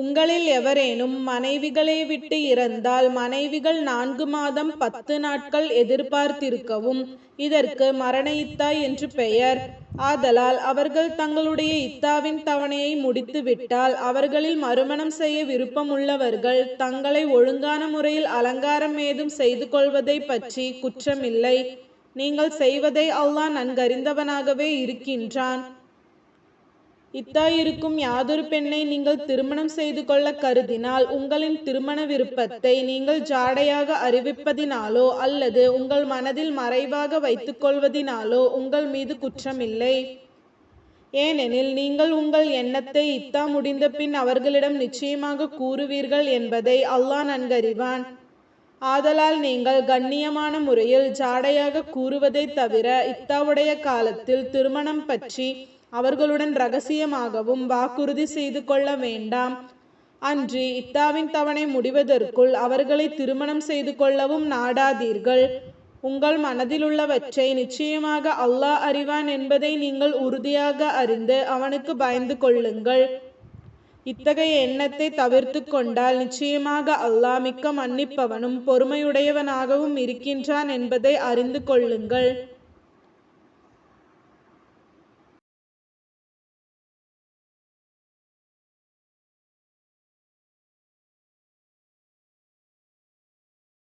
உங்களில் எவரேனும் மனைவிகளை விட்டு இறந்தால் மனைவிகள் நான்கு மாதம் பத்து நாட்கள் எதிர்பார்த்திருக்கவும் இதற்கு மரண இத்தா என்று பெயர். ஆதலால் அவர்கள் தங்களுடைய இத்தாவின் தவணையை முடித்துவிட்டால் அவர்களில் மறுமணம் செய்ய விருப்பமுள்ளவர்கள் தங்களை ஒழுங்கான முறையில் அலங்காரம் ஏதும் செய்து கொள்வதை பற்றி குற்றமில்லை. நீங்கள் செய்வதை அல்லாஹ் நன்கறிந்தவனாகவே இருக்கின்றான். இத்தாயிருக்கும் யாதொரு பெண்ணை நீங்கள் திருமணம் செய்து கொள்ள கருதினால் உங்களின் திருமண விருப்பத்தை நீங்கள் ஜாடையாக அறிவிப்பதினாலோ அல்லது உங்கள் மனதில் மறைவாக வைத்துக் கொள்வதினாலோ உங்கள் மீது குற்றமில்லை. ஏனெனில் நீங்கள் உங்கள் எண்ணத்தை இத்தா முடிந்த பின் அவர்களிடம் நிச்சயமாக கூறுவீர்கள் என்பதை அல்லாஹ் நன்கறிவான். ஆதலால் நீங்கள் கண்ணியமான முறையில் ஜாடையாக கூறுவதை தவிர இத்தாவுடைய காலத்தில் திருமணம் பற்றி அவர்களுடன் ரகசியமாகவும் வாக்குறுதி செய்து கொள்ள வேண்டாம். அன்று இத்தாவின் தவணை முடிவதற்குள் அவர்களை திருமணம் செய்து கொள்ளவும் நாடாதீர்கள். உங்கள் மனதிலுள்ளவற்றை நிச்சயமாக அல்லாஹ் அறிவான் என்பதை நீங்கள் உறுதியாக அறிந்து அவனுக்கு பயந்து கொள்ளுங்கள். இத்தகைய எண்ணத்தை தவிர்த்து கொண்டால் நிச்சயமாக அல்லாஹ் மிக்க மன்னிப்பவனும் பொறுமையுடையவனாகவும் இருக்கின்றான் என்பதை அறிந்து கொள்ளுங்கள்.